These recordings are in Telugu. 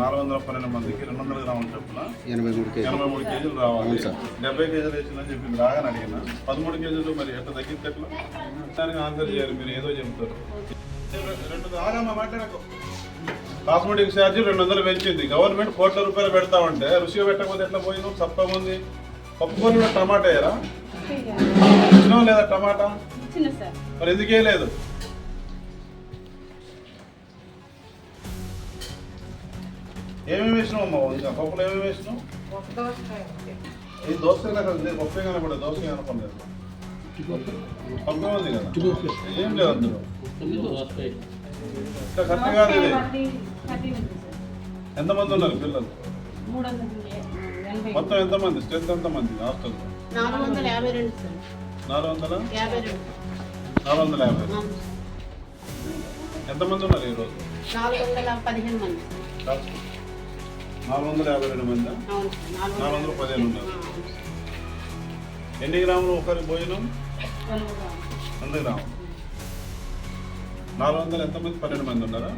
నాలుగు వందల పన్నెండు మందికి రెండు వందల గ్రాముల చొప్పున ఎనభై మూడు కేజీ ఎనభై మూడు కేజీలు రావాలి. డెబ్బై కేజీలు వేసిందని చెప్పింది రాగానే అడిగిన. పదమూడు కేజీలు మరి ఎట్లా దానికి ఆన్సర్ చేయాలి మీరు ఏదో చెప్తారు రెండు ఆగమ్మా మాట్లాడకు. కాస్మెటిక్ ఛార్జ్ రెండు వందలు పెంచింది. గవర్నమెంట్ కోట్ల రూపాయలు పెడతామంటే రుచిగా పెట్టకపోతే ఎట్లా పోయింది సప్పగా ఉంది. పప్పుకొని కూడా టమాటా వేయరా? లేదా టమాటా? మరి ఎందుకే లేదు ఏమేమి వేసినావు అమ్మా ఇంకా పప్పులు ఏమేమి వేసినావు ఈ దోసకాయ కదా ఇది పప్పే కనపడదు దోసకాయ కనపడలేదు పప్పే ఉంది కదా ఏం లేదు అందులో ఇంకా కరెక్ట్ కాదు ఇది ఎంతమంది ఉన్నారు పిల్లలు మొత్తం ఎంతమంది స్ట్రెంత్ ఎంతమంది హాస్టల్ నాలుగు వందల యాభై రెండు సార్ నాలుగు వందల యాభై రెండు నాలుగు వందల యాభై. ఎంతమంది ఉన్నారు ఈరోజు నాలుగు వందల పదిహేను మంది నాలుగు వందల యాభై రెండు మంది? నాలుగు వందల పదిహేను ఉన్నారు. ఎన్ని గ్రాములు ఒకరి భోజనం. వంద గ్రాములు. నాలుగు వందలు ఎంతమంది? పన్నెండు మంది ఉన్నారా?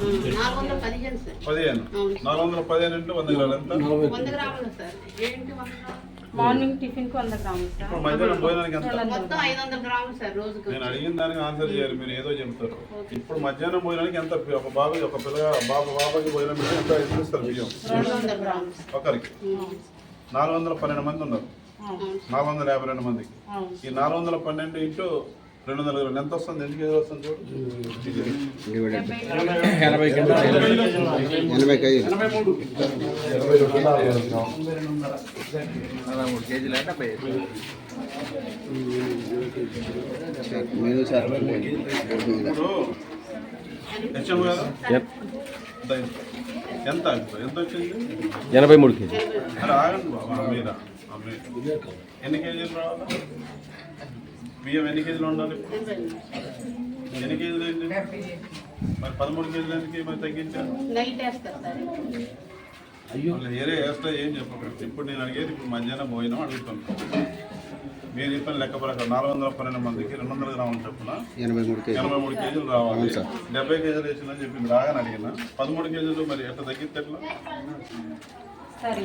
పదిహేను నాలుగు వందల పదిహేను ఇంటూ వంద గ్రాములు ఎంత? వంద గ్రాములు సార్. ఏంటి వంద గ్రాములు? మార్నింగ్ టిఫిన్కు వంద గ్రాములు సార్. ఇప్పుడు మధ్యాహ్నం భోజనానికి ఎంత? మొత్తం ఐదు వందల గ్రాములు సార్ రోజుకు నేను అడిగిన దానికి ఆన్సర్ చేయాలి మీరు ఏదో చెప్తారు. ఇప్పుడు మధ్యాహ్నం భోజనానికి ఎంత ఒక బాబు ఒక పిల్లగా బాబు బాబాకి భోజనం ఎంత ఇస్తారు బియ్యం? రెండు వందల గ్రాములు సార్. ఒకరికి. నాలుగు వందల పన్నెండు మంది ఉన్నారు. నాలుగు వందల యాభై రెండు మందికి. ఈ నాలుగు వందల పన్నెండు ఇంటూ రెండు వందల ఇరవై. ఎంత వస్తుంది? ఎన్ని కేజీలు వస్తుంది ఎంత ఎంత వచ్చింది ఎనభై మూడు కేజీ. ఎన్ని కేజీలు రావాలి? బియ్యం ఎన్ని కేజీలు ఉండాలి. ఎన్ని కేజీలు ఏంటి? మరి పదమూడు కేజీలు ఎందుకు మరి తగ్గించారు? మళ్ళీ వేరే వేస్తా ఏం చెప్పకండి ఇప్పుడు నేను అడిగేది ఇప్పుడు మధ్యాహ్నం పోయినాం అడుగుతాను. మీరు చెప్పిన లెక్క ప్రకారం నాలుగు వందల పన్నెండు మందికి రెండు వందల గ్రాముల చొప్పున ఎనభై మూడు ఎనభై మూడు కేజీలు రావాలి. డెబ్బై కేజీలు వేసిందని చెప్పింది రాగానే అడిగిన. పదమూడు కేజీలు మరి ఎట్లా తగ్గితే ఎట్లా? సార్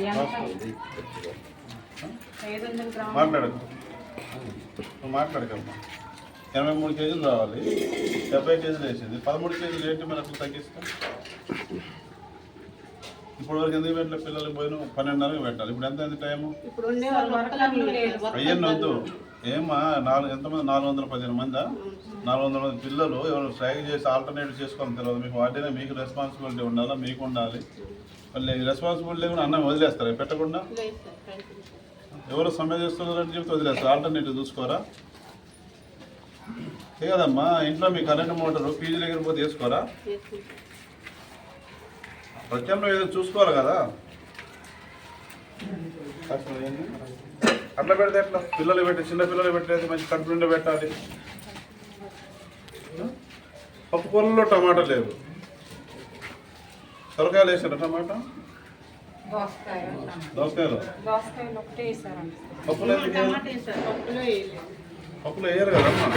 నువ్వు మాట్లాడకమ్మా. ఎనభై మూడు కేజీలు రావాలి. డెబ్బై కేజీలు వేసింది. పదమూడు కేజీలు ఏంటి మరి అట్లా తగ్గిస్తాం? ఇప్పుడు వరకు ఎందుకు పెట్టలే పిల్లలకి పోయిన పన్నెండున్నరకు పెట్టాలి. ఇప్పుడు ఎంత అయింది టైము? అయ్యన్న వద్దు ఏమా నాలుగు ఎంతమంది నాలుగు వందల పదిహేను మందా? నాలుగు వందల మంది పిల్లలు ఎవరు స్ట్రైక్ చేసి ఆల్టర్నేట్ చేసుకోవాలి తెలియదు. మీకు వాటినే మీకు రెస్పాన్సిబిలిటీ ఉండాలా? మీకు ఉండాలి. మళ్ళీ రెస్పాన్సిబిలిటీ కూడా అన్నం వదిలేస్తారా? పెట్టకుండా. ఎవరు సమ్మె చేస్తున్నారని చెప్తే వదిలేస్తారు. ఆల్టర్నేటివ్ చూసుకోరా? కదమ్మా ఇంట్లో మీ కరెంట్ మోటారు పీజీ దగ్గర పోతే వేసుకోరా? ప్రత్యామ్నాయం ఏదో చూసుకోవాలి కదా. అట్లా పెడితే ఎట్లా? పిల్లలు పెట్టి చిన్న పిల్లలు పెట్టలేదు మంచి కడుపు పెట్టాలి. పప్పు కూరల్లో టమాటా లేదు. సొరకాయలు వేసారా టమాటా? దోసకాయలు దోసకాయలు ఒకటే వేసారండి పప్పులు పప్పులో పప్పులు వేయరు కదమ్మా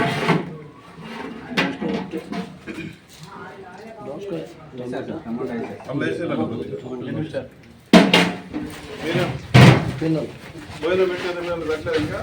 పెట్టారు ఇంకా?